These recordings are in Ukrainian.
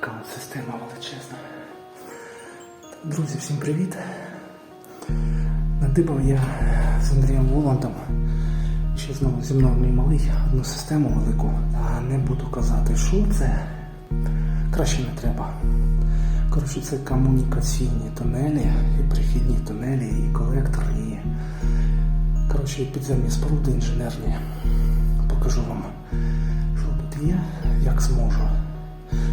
Така система величезна. Друзі, всім привіт! Надибав я з Андрієм Воландом, ще знову зі мною мій малий, одну систему велику. А не буду казати, що це. Краще не треба. Коротше, це комунікаційні тунелі, і прихідні тунелі, і колектор, і коротше, і підземні споруди інженерні. Покажу вам, що тут є, як зможу.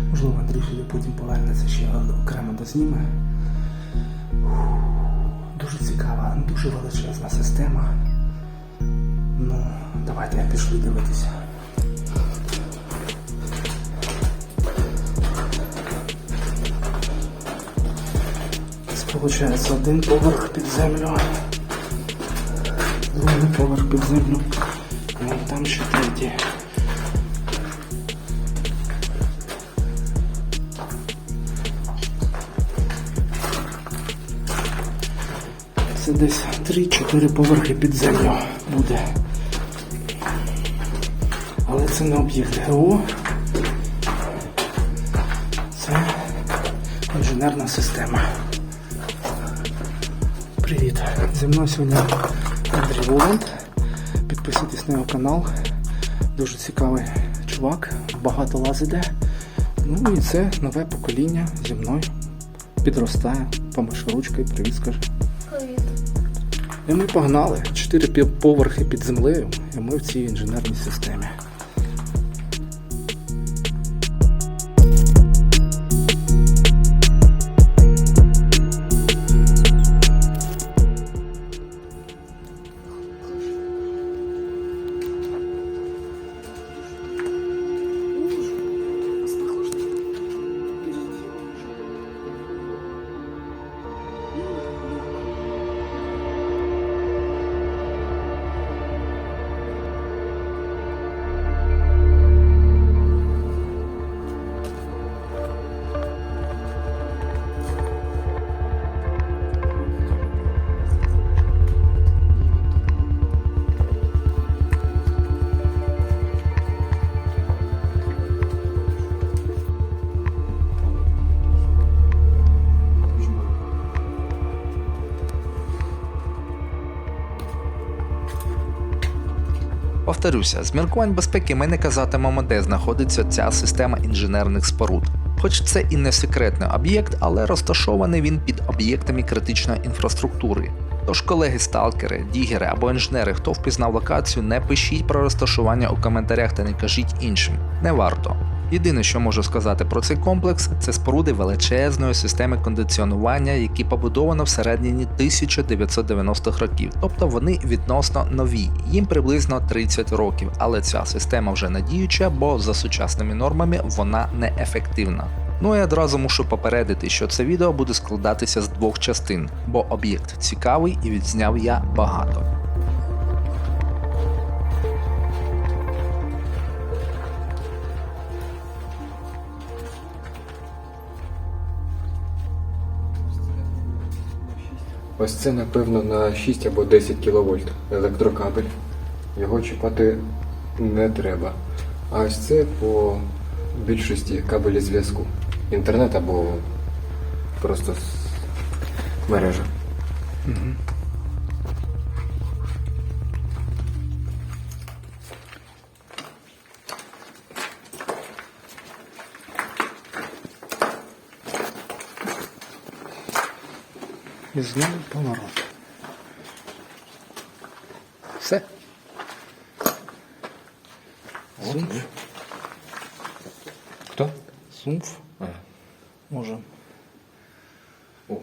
Можливо, Андрій сюди потім повернеться ще окремо дозніме. Дуже цікава, дуже величезна система. Ну, давайте я пішли дивитися. Виходить один поверх під землю, другий поверх під землю, і там ще третій. Це десь 3-4 поверхи під землю буде. Але це не об'єкт ГО. Це інженерна система. Привіт! Зі мною сьогодні Андрій Воланд. Підписуйтесь на його канал. Дуже цікавий чувак, багато лазиде. Ну і це нове покоління зі мною підростає. Помаши ручкою, привіт скажи. Привіт. І ми погнали. Чотири поверхи під землею, і ми в цій інженерній системі. Повторюся, з міркувань безпеки ми не казатимемо, де знаходиться ця система інженерних споруд. Хоч це і не секретний об'єкт, але розташований він під об'єктами критичної інфраструктури. Тож, колеги сталкери, дігери або інженери, хто впізнав локацію, не пишіть про розташування у коментарях та не кажіть іншим. Не варто. Єдине, що можу сказати про цей комплекс, це споруди величезної системи кондиціонування, які побудовано всередині 1990-х років, тобто вони відносно нові, їм приблизно 30 років, але ця система вже не діюча, бо за сучасними нормами вона неефективна. Ну і одразу мушу попередити, що це відео буде складатися з двох частин, бо об'єкт цікавий і відзняв я багато. Ось це, напевно, на 6 або 10 кВт електрокабель. Його чіпати не треба. А ось це по більшості кабелі зв'язку. Інтернет або просто мережа. мережа. І знову поворот. Все. Сумф. Хто? Сумф. А, Може. о,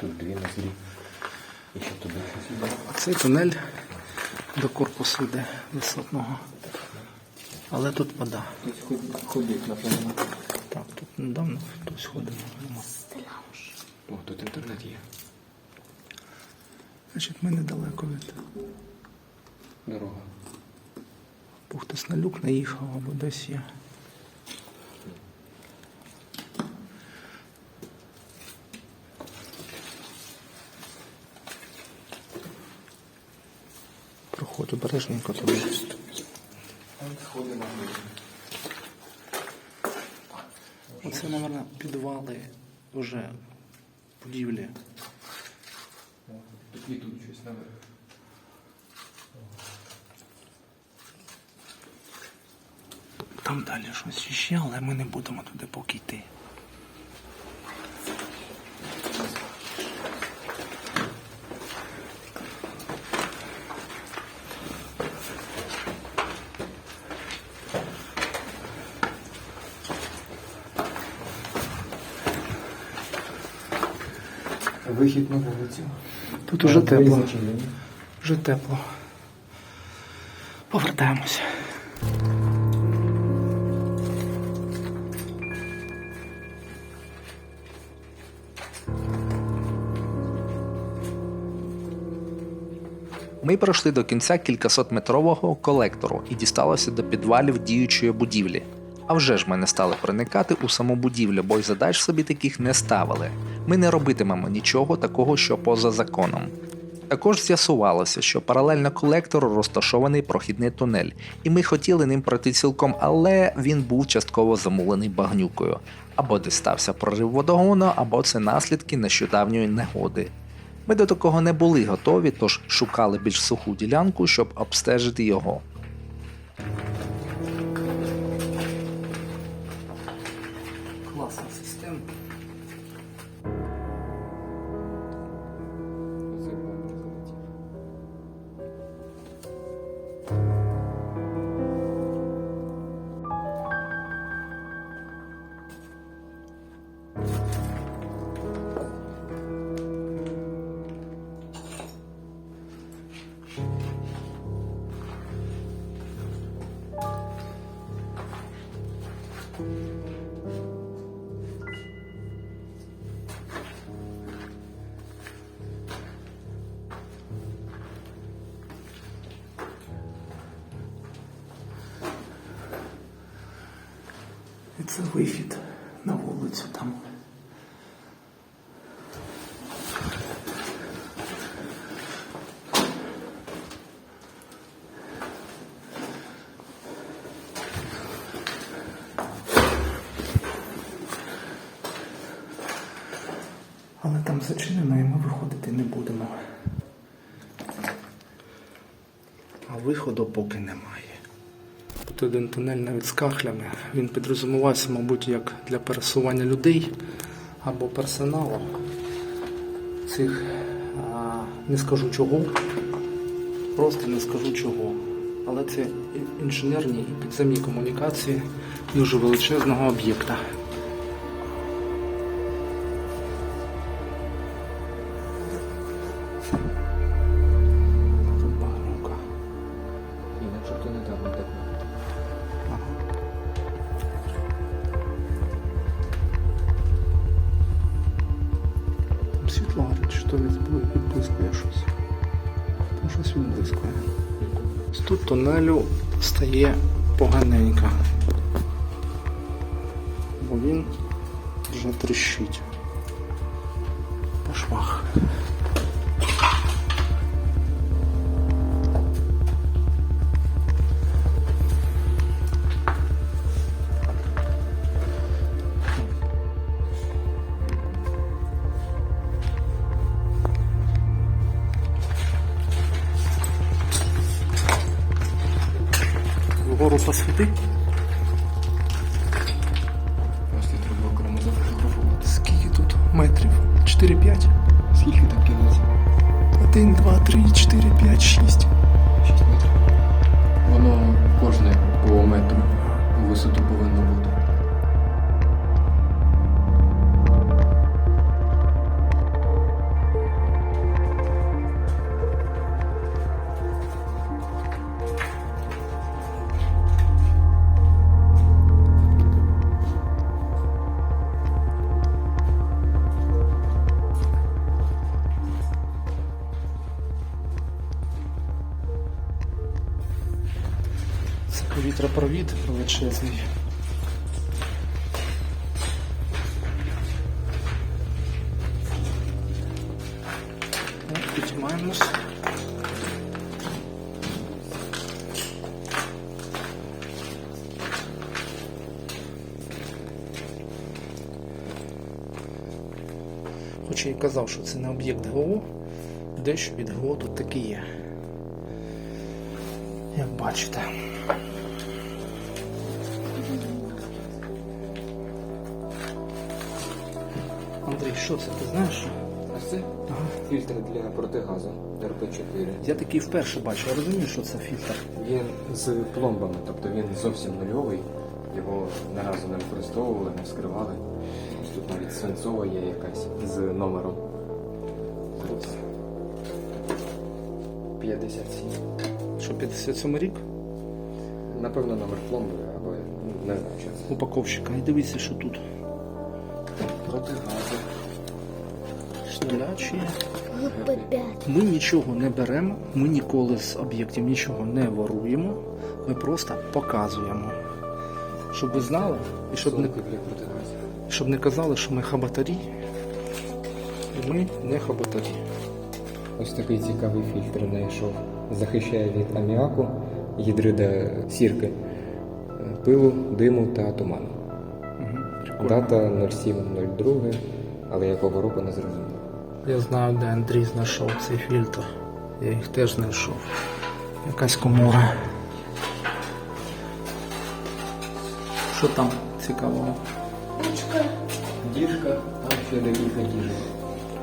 тут дві ноздрі. І ще туди щось іде. Цей тунель до корпусу йде висотного. Але тут вода. Тут ходить, напевно. Так, тут недавно хтось ходив. О, тут інтернет є. Значить, ми недалеко від. Дорога. Бо хтось на люк наїхав або десь є. Проходь обережненько на гору. Оце, мабуть, підвали вже будівлі. Тут і тут щось наверх. Там далі щось ще, але ми не будемо туди поки йти. Вихід на вулицю. Тут уже тепло. Вже тепло. Повертаємося. Ми пройшли до кінця кількасотметрового колектору і дісталося до підвалів діючої будівлі. А вже ж ми не стали проникати у саму будівлю, бо й задач собі таких не ставили. Ми не робитимемо нічого такого, що поза законом. Також з'ясувалося, що паралельно колектору розташований прохідний тунель, і ми хотіли ним пройти цілком, але він був частково замулений багнюкою. Або десь стався прорив водогону, або це наслідки нещодавньої негоди. Ми до такого не були готові, тож шукали більш суху ділянку, щоб обстежити його. І це вихід на вулицю там. Але там зачинено і ми виходити не будемо. А виходу поки немає. Тут один тунель навіть з кахлями. Він підрозумувався, мабуть, як для пересування людей або персоналу. Цих а, не скажу чого. Просто не скажу чого. Але це інженерні і підземні комунікації дуже величезного об'єкта. Стає поганенька. Бо він вже тріщить. По швах. Посвіти. Просто треба окремо зафотографувати. Скільки тут метрів? 4-5. Скільки там кінець? 1, 2, 3, 4, 5, 6. 6 метрів. Воно кожне по метру у висоту повинно бути. Це повітропровід величезний. От, Підіймаємось. Хоч я й казав, що це не об'єкт ГО, дещо від ГО тут таки є. Як бачите. Що це, ти знаєш? А це фільтр для протигазу РП4. Я такий вперше бачу, я розумію, що це фільтр. Він з пломбами, тобто він зовсім нульовий. Його не разу не використовували, не скривали. Тут навіть свинцова є якась з номером. 57. Що 57 рік? Напевно, номер пломби, або не знаю, що це. Упаковщика. І дивіться, що тут. Протигази. Шнулячі. ГП5. Ми нічого не беремо, ми ніколи з об'єктів нічого не воруємо. Ми просто показуємо. Щоб ви знали, і щоб не, щоб не казали, що ми хабатарі. І ми не хабатарі. Ось такий цікавий фільтр знайшов. Захищає від аміаку, гідрида сірки, е, пилу, диму та туману. Угу. Дата 07.02, але якого року не зрозуміло. Я знаю, де Андрій знайшов цей фільтр. Я їх теж знайшов. Якась комора. Що там цікавого? Ручка. Діжка, там ще декілька діжок.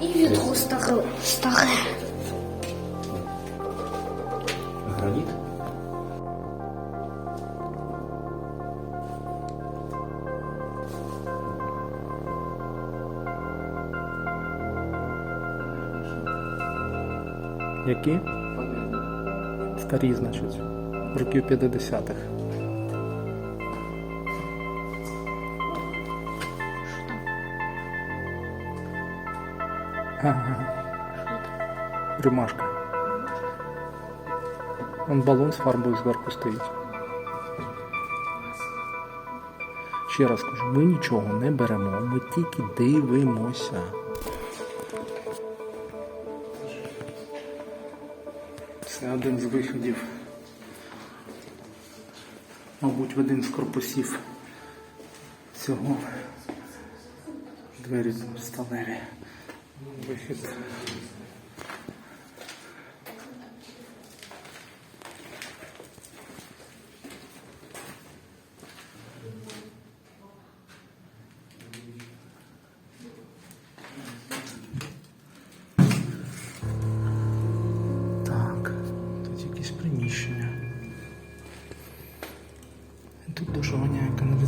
І старе. старе. Граніт. Які? Старі, значить. Років 50-х. Ага. Римашка. Вон балон з фарбою зверху стоїть. Ще раз кажу, ми нічого не беремо, ми тільки дивимося. Це один з виходів. Мабуть, в один з корпусів цього двері сталеві. Вихід.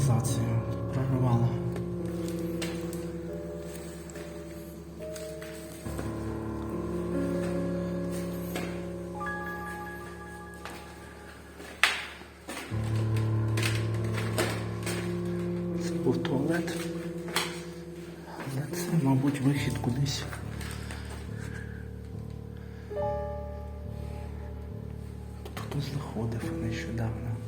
Воняє каналізація. Це був туалет. Але це, мабуть, вихід кудись. Тут хтось заходив нещодавно.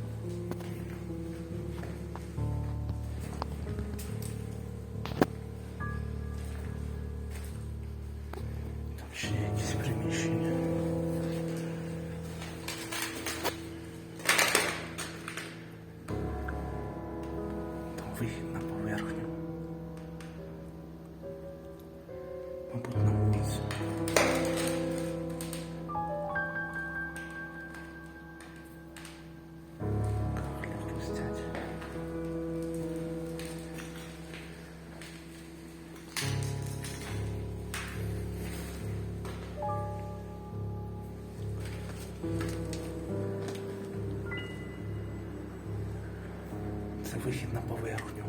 Вихід на поверхню.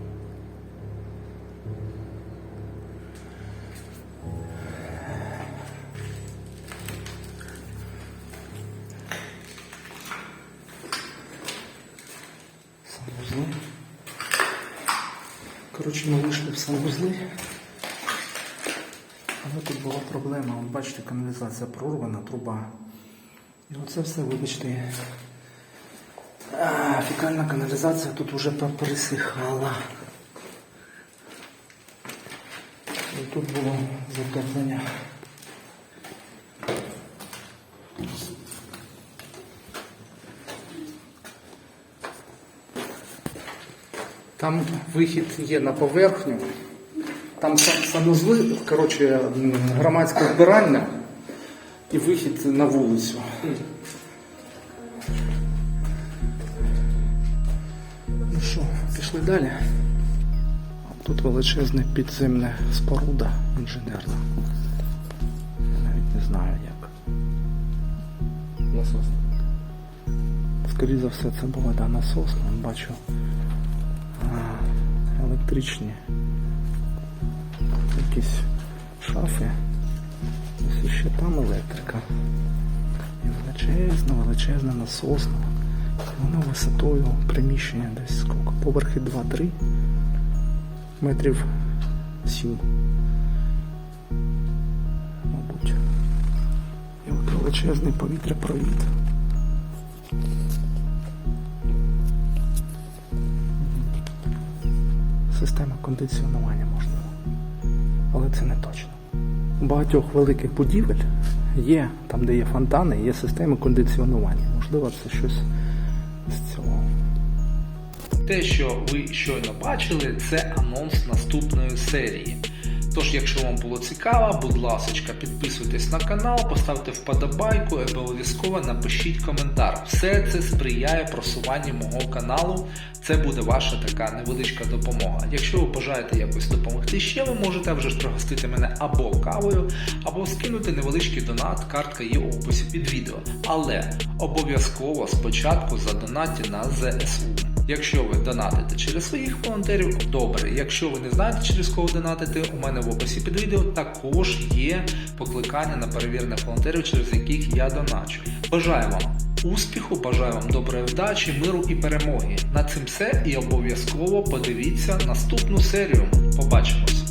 Санвузли. Коротше, ми вийшли в санвузли. Але тут була проблема. Бачите, каналізація прорвана, труба. І оце все, вибачте, фекальна каналізація тут вже пересихала. І тут було затоплення. Там вихід є на поверхню, Там санузли, коротше, громадське збирання і вихід на вулицю. Далі. Тут величезна підземна споруда інженерна. Я навіть не знаю як. Насос. Скоріше за все, це була да, насосна. Бачу а, електричні якісь шафи. Ось ще там електрика. І величезна, величезна насосна. І Вона висотою приміщення десь скільки? Поверхи 2-3 метрів 7. Мабуть. І от величезний повітряпровід. Система кондиціонування можливо. Але це не точно. У багатьох великих будівель є, там де є фонтани, є системи кондиціонування. Можливо, це щось з цього. Те, що ви щойно бачили, це анонс наступної серії. Тож, якщо вам було цікаво, будь ласка, підписуйтесь на канал, поставте вподобайку і обов'язково напишіть коментар. Все це сприяє просуванню мого каналу. Це буде ваша така невеличка допомога. Якщо ви бажаєте якось допомогти ще, ви можете вже ж пригостити мене або кавою, або скинути невеличкий донат. Картка є у описі під відео. Але обов'язково спочатку задонатьте на ЗСУ. Якщо ви донатите через своїх волонтерів, добре. Якщо ви не знаєте, через кого донатити, у мене в описі під відео також є покликання на перевірених волонтерів, через яких я доначу. Бажаю вам успіху, бажаю вам доброї вдачі, миру і перемоги. На цим все і обов'язково подивіться наступну серію. Побачимось!